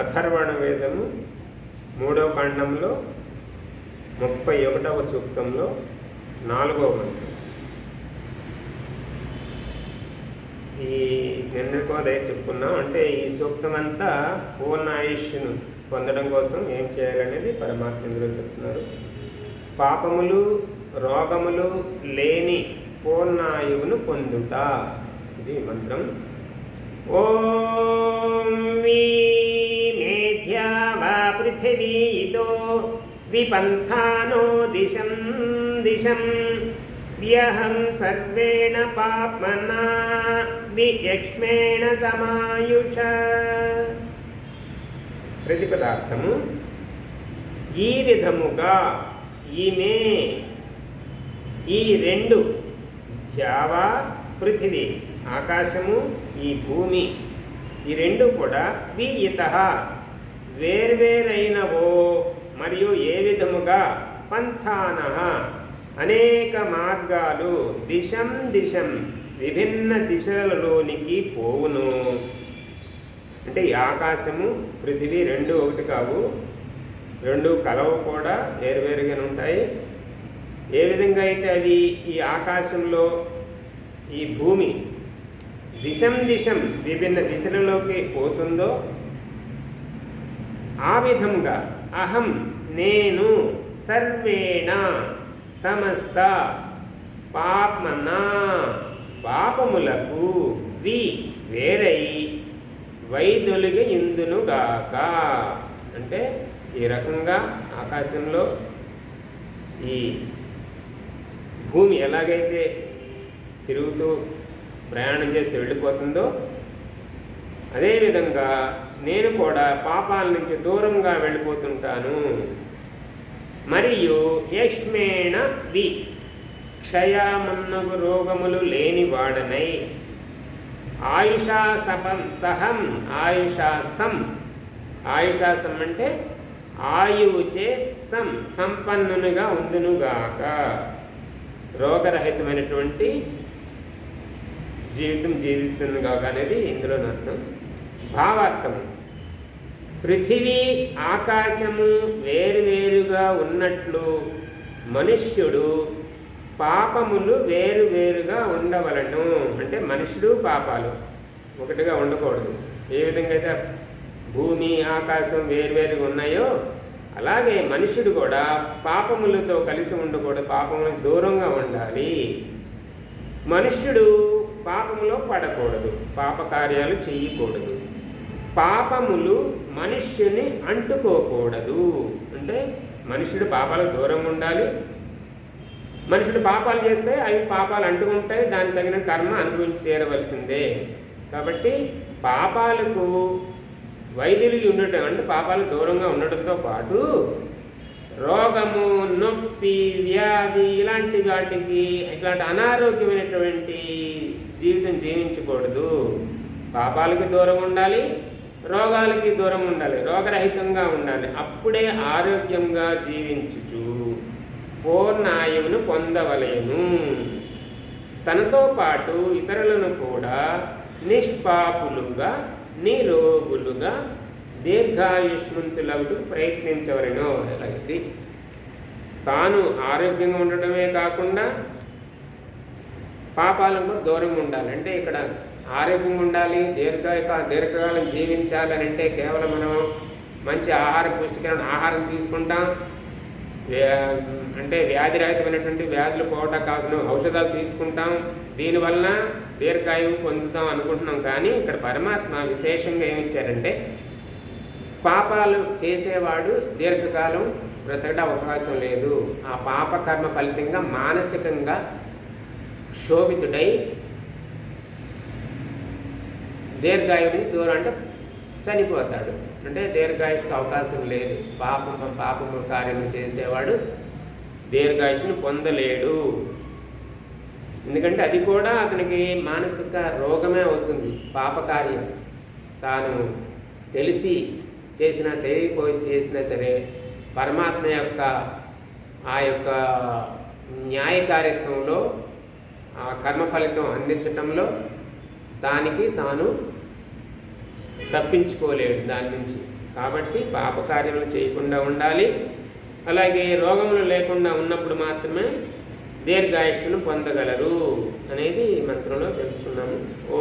అథర్వణ వేదము మూడవ ఖండంలో ముప్పై ఒకటవ సూక్తంలో నాలుగవ మంత్రం. ఈ నిన్నకో అదే చెప్పుకున్నాం అంటే ఈ సూక్తం అంతా పూర్ణ ఆయుష్ను పొందడం కోసం ఏం చేయాలనేది పరమాత్మ ఇందులో చెప్తున్నారు. పాపములు రోగములు లేని పూర్ణాయువును పొందుట. ఇది మంత్రం. ఓ పృథివీతో విపంథానో దిశం దిశం వ్యహం సర్వేణ పాప్మనా వియక్ష్మేణ సమాయుష ప్రతిపదార్థము ఈ విధముగా ఈమె ఈ రెండు ధ్యావ పృథివీ ఆకాశము ఈ భూమి ఈ రెండు కూడా వియిత. వేర్వేరైనవో మరియు ఏ విధముగా పంథాన అనేక మార్గాలు దిశం దిశం విభిన్న దిశలలోనికి పోవును. అంటే ఈ ఆకాశము పృథివీ రెండు ఒకటి కావు. రెండు కలవు కూడా వేరువేరుగా ఉంటాయి. ఏ విధంగా అయితే అవి ఈ ఆకాశంలో ఈ భూమి దిశం దిశం విభిన్న దిశలలోకి పోతుందో ఆ విధంగా అహం నేను సర్వేణ సమస్త పాప్మనా పాపములకు వి వేరై వైదొలిగి ఇందునుగాక అంటే ఈ రకంగా ఆకాశంలో ఈ భూమి ఎలాగైతే తిరుగుతూ ప్రయాణం చేసి వెళ్ళిపోతుందో అదేవిధంగా నేను కూడా పాపాల నుంచి దూరంగా వెళ్ళిపోతుంటాను. మరియు యక్ష్మేణ వి క్షయమన్నగు రోగములు లేని వాడనై ఆయుషా సపం సహం ఆయుషాసం ఆయుషాసం అంటే ఆయువుచే సం సంపన్నునిగా ఉందునుగాక రోగరహితమైనటువంటి జీవితం జీవిస్తునుగాక అనేది ఇందులో అర్థం భావార్థం. పృథివీ ఆకాశము వేరువేరుగా ఉన్నట్లు మనుష్యుడు పాపములు వేరువేరుగా ఉండవలను. అంటే మనుషుడు పాపాలు ఒకటిగా ఉండకూడదు. ఏ విధంగా అయితే భూమి ఆకాశం వేరువేరుగా ఉన్నాయో అలాగే మనుషుడు కూడా పాపములతో కలిసి ఉండకూడదు పాపములకు దూరంగా ఉండాలి. మనుష్యుడు పాపములో పడకూడదు పాప కార్యాలు చేయకూడదు. పాపములు మనుష్యుని అంటుకోకూడదు. అంటే మనుష్యుడు పాపాలకు దూరంగా ఉండాలి. మనుషుడు పాపాలు చేస్తే అవి పాపాలు అంటుకుంటాయి. దానికి తగిన కర్మ అనుభవించి తీరవలసిందే. కాబట్టి పాపాలకు వైద్యులు ఉండటం అంటే పాపాలకు దూరంగా ఉండటంతో పాటు రోగము నొప్పి వ్యాధి ఇలాంటి వాటికి ఇట్లాంటి అనారోగ్యమైనటువంటి జీవితం జీవించకూడదు. పాపాలకు దూరం ఉండాలి. రోగాలకి దూరం ఉండాలి రోగరహితంగా ఉండాలి. అప్పుడే ఆరోగ్యంగా జీవించుచు. పూర్ణాయువును పొందవలేను. తనతో పాటు ఇతరులను కూడా నిష్పాపులుగా నిరోగులుగా దీర్ఘాయుష్మంతులవుడు ప్రయత్నించవలను. ఎలా ఇది? తాను ఆరోగ్యంగా ఉండటమే కాకుండా పాపాలకు దూరంగా ఉండాలి అంటే ఇక్కడ ఆరోగ్యంగా ఉండాలి దీర్ఘ దీర్ఘకాలం జీవించాలని అంటే కేవలం మనం మంచి ఆహార పుష్టికరమైన ఆహారం తీసుకుంటాం. వ్యా- అంటే వ్యాధిరహితమైనటువంటి వ్యాధులు పోవటం కావాల్సిన ఔషధాలు తీసుకుంటాం. దీనివల్ల దీర్ఘాయువు పొందుతాం అనుకుంటున్నాం. కానీ ఇక్కడ పరమాత్మ విశేషంగా ఏమిచ్చారంటే పాపాలు చేసేవాడు దీర్ఘకాలం బ్రతకడ అవకాశం లేదు. ఆ పాపకర్మ ఫలితంగా మానసికంగా శోభితుడై దీర్ఘాయుడి దూరం అంటే చనిపోతాడు. అంటే దీర్ఘాయుషుకు అవకాశం లేదు. పాపం పాపము కార్యం చేసేవాడు దీర్ఘాయుషుని పొందలేడు. ఎందుకంటే అది కూడా అతనికి మానసిక రోగమే అవుతుంది. పాపకార్యం తాను తెలిసి చేసినా తెలియకపోయి చేసినా సరే పరమాత్మ యొక్క ఆ యొక్క న్యాయకార్యత్వంలో ఆ కర్మ ఫలితం అందించటంలో దానికి తాను తప్పించుకోలేడు దాని నుంచి. కాబట్టి పాపకార్యములు చేయకుండా ఉండాలి. అలాగే రోగములు లేకుండా ఉన్నప్పుడు మాత్రమే దీర్ఘాయుష్ను పొందగలరు అనేది మంత్రంలో తెలుసుకున్నాము. ఓ